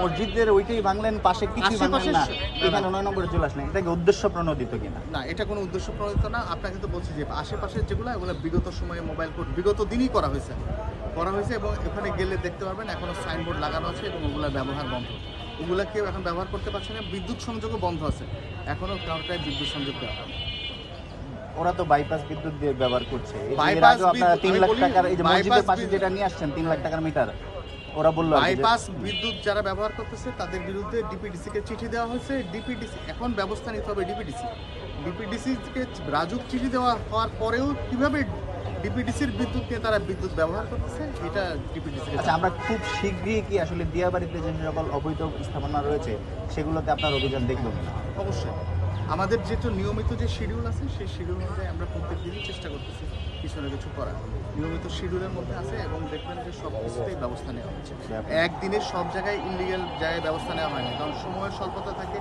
মসজিদের ওইটাই ভাঙলেন পাশে কিছু ভাঙলেন না। এখানে নয় নম্বরে চলে আসলেন। এটা কি উদ্দেশ্য প্রণোদিত কিনা। না এটা কোনো উদ্দেশ্য প্রণোদিত না। আপনাকে তো বলছি যে আশেপাশে যেগুলো এগুলো বিগত সময়ে মোবাইল কোড বিগত দিনই করা হয়েছে। করা হয়েছে এবং এখানে গেলে দেখতে পারবেন এখনও সাইনবোর্ড লাগানো আছে এবং ওগুলোর ব্যবহার বন্ধ। ওগুলো কেউ এখন ব্যবহার করতে পারছে না। বিদ্যুৎ সংযোগও বন্ধ আছে। এখনও কাউটায় বিদ্যুৎ সংযোগ দেওয়া হয় ওরা তো বাইপাস বিদ্যুৎ দিয়ে ব্যবহার করছে। এর আপনারা তিন লাখ টাকার এই যে মসজিদের পাশে যেটা নিয়ে আসছেন তিন লাখ টাকার মিটার ওরা বলল বাইপাস বিদ্যুৎ যারা ব্যবহার করতেছে তাদের বিরুদ্ধে ডিপিডিসি কে চিঠি দেওয়া হয়েছে। ডিপিডিসি এখন ব্যবস্থা নিতে হবে ডিপিডিসি ডিপিডিসি কে রাজুক চিঠি দেওয়া হওয়ার পরেও কীভাবে ডিপিডিসির বিদ্যুৎ নিয়ে তারা বিদ্যুৎ ব্যবহার করতেছে এটা ডিপিডিসি আচ্ছা আমরা খুব শীঘ্রই কি আসলে দিয়াবাড়িতে যে সকল অবৈধ স্থাপনা রয়েছে সেগুলোতে আপনার অভিযান দেখব অবশ্যই। আমাদের যেটা নিয়মিত যে শিডিউল আছে সেই শিডিউল অনুযায়ী আমরা প্রত্যেক দিনই চেষ্টা করতেছি কিছু না কিছু করার। নিয়মিত শিডিউলের মধ্যে আছে এবং দেখবেন যে সব কিছুতেই ব্যবস্থা নেওয়া হচ্ছে একদিনে সব জায়গায় ইলিগাল জায়গায় ব্যবস্থা নেওয়া হয়নি কারণ সময়ের স্বল্পতা থাকে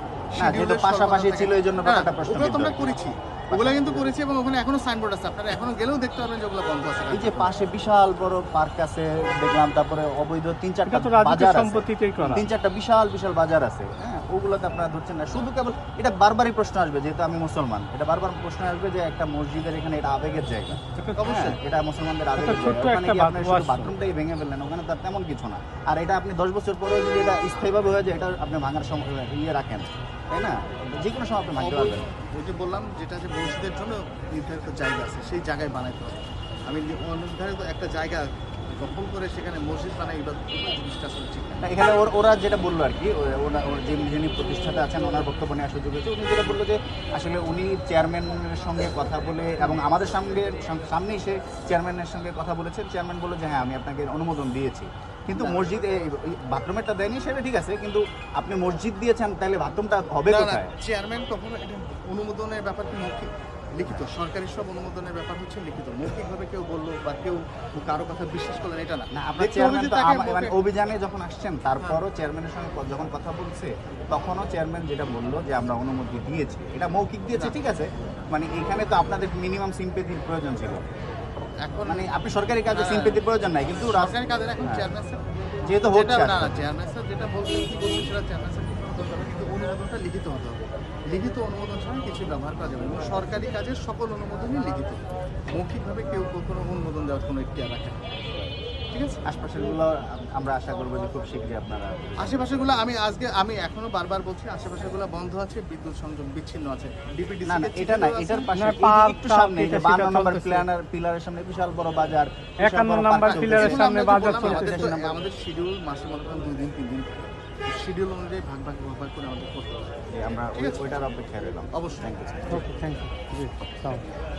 যেহেতু পাশাপাশি ছিল, এই জন্য হ্যাঁ, ওগুলো তো আমরা করেছি ওগুলো কিন্তু করেছি এবং ওখানে এখনও সাইনবোর্ড আছে। আপনারা এখনও গেলেও দেখতে পারবেন যে ওগুলো বন্ধ আছে। এই যে পাশে বিশাল বড় পার্ক আছে দেখলাম তারপরে অবৈধ তিন চারটা বাজার আছে। সম্পত্তিতেই করা। তিন চারটা বিশাল বিশাল বাজার আছে। হ্যাঁ ওগুলোতে আপনারা ধরছেন না। শুধু কেবল এটা বারবারই প্রশ্ন আসবে যেহেতু আমি মুসলমান। এটা বারবার প্রশ্ন আসবে যে একটা মসজিদের এখানে এটা আবেগের জায়গা। অবশ্যই। হ্যাঁ, এটা মুসলমানদের একটা ছোট্ট ওখানে একটা গিয়ে আপনি শুধু washroom। বাথরুমটাই ভেঙে ফেললেন ওখানে তার তেমন কিছু না। আর এটা আপনি দশ বছর পরেও যদি এটা স্থায়ীভাবে হয়ে যায় এটা আপনি ভাঙার সময় ইয়ে রাখেন তাই না? যে কোনো সময় আপনি ভাঙতে পারবেন। ওই যে বললাম যেটা যে মসজিদের জন্য নির্ধারিত জায়গা আছে সেই জায়গায় বানাইতে হবে। আমি নির্ধারিত একটা জায়গা দখল করে সেখানে মসজিদ বানাই এবার জিনিসটা আসলে ঠিক না? এখানে ওর- ওরা যেটা বলল আর কি ও- ওনা- ওর যে যিনি প্রতিষ্ঠাতা আছেন ওনার বক্তব্য নেওয়ার সুযোগ হয়েছে। উনি যেটা বলল যে আসলে উনি চেয়ারম্যানের সঙ্গে কথা বলে এবং আমাদের সঙ্গে সাম- সামনেই সে চেয়ারম্যানের সঙ্গে কথা বলেছেন। চেয়ারম্যান বলল যে হ্যাঁ আমি আপনাকে অনুমোদন দিয়েছি। কিন্তু মসজিদ বাথরুমেরটা দেয়নি সেটা ঠিক আছে কিন্তু আপনি মসজিদ দিয়েছেন তাহলে বাথরুমটা হবে কোথায়? চেয়ারম্যান কখনো অনুমোদনের ব্যাপার কি মৌখিক লিখিত সরকারি সব অনুমোদনের ব্যাপার হচ্ছে লিখিত। মৌখিকভাবে কেউ বলল বা কেউ কারও কথা বিশ্বাস করলেন এটা না। আপনার চেয়ারম্যান তো মানে অভিযানে যখন আসছেন তারপরও চেয়ারম্যানের সঙ্গে যখন কথা বলছে তখনও চেয়ারম্যান যেটা বলল যে আমরা অনুমতি দিয়েছি। এটা মৌখিক দিয়েছে ঠিক আছে? মানে এখানে তো আপনাদের মিনিমাম সিম্পেথির প্রয়োজন ছিল। এখন মানে আপনি সরকারি কাজে হ্যাঁ। সিম্পেথির প্রয়োজন নাই কিন্তু রাজ- সরকারি কাজের এখন হ্যাঁ। চেয়ারম্যান স্যার যেহেতু হচ্ছে না চেয়ারম্যান স্যার যেটা বলছেন কি বলছেন সেটা চেয়ারম্যান স্যার অনুমোদনটা লিখিত হতে হবে। লিখিত অনুমোদন ছাড়া কিছু ব্যবহার করা যাবে এবং সরকারি কাজের সকল অনুমোদনই লিখিত। মৌখিকভাবে কেউ কোনো অনুমোদন দেওয়ার কোনো ইতিহার রাখে না। ঠিক আছে? আশপাশেরগুলো আমরা আশা করব যে খুব শীঘ্রই আপনারা আশেপাশেগুলো আমি আজকে আমি এখনও বারবার বলছি আশেপাশেগুলো বন্ধ আছে বিদ্যুৎ সংযোগ বিচ্ছিন্ন আছে। ডিপিডিসি না না এটা না এটার পাশে না, এই যে পার্ক, একটু সামনে যে এটা বান্ন সেটা নম্বর প্ল্যানার পিলারের সামনে বিশাল বড় বাজার বিশাল একান্ন বড় নাম্বার পার্ক পিলারের সামনে বাজার আমাদের আমাদের শিডিউল মাসে মনে করেন দুই দিন তিন দিন শিডিউল অনুযায়ী ভাগ ভাগ ভাগ ভাগ করে আমাদের করতে হবে। আমরা ওইটার অপেক্ষায় রইলাম। অবশ্যই। Thank you thank you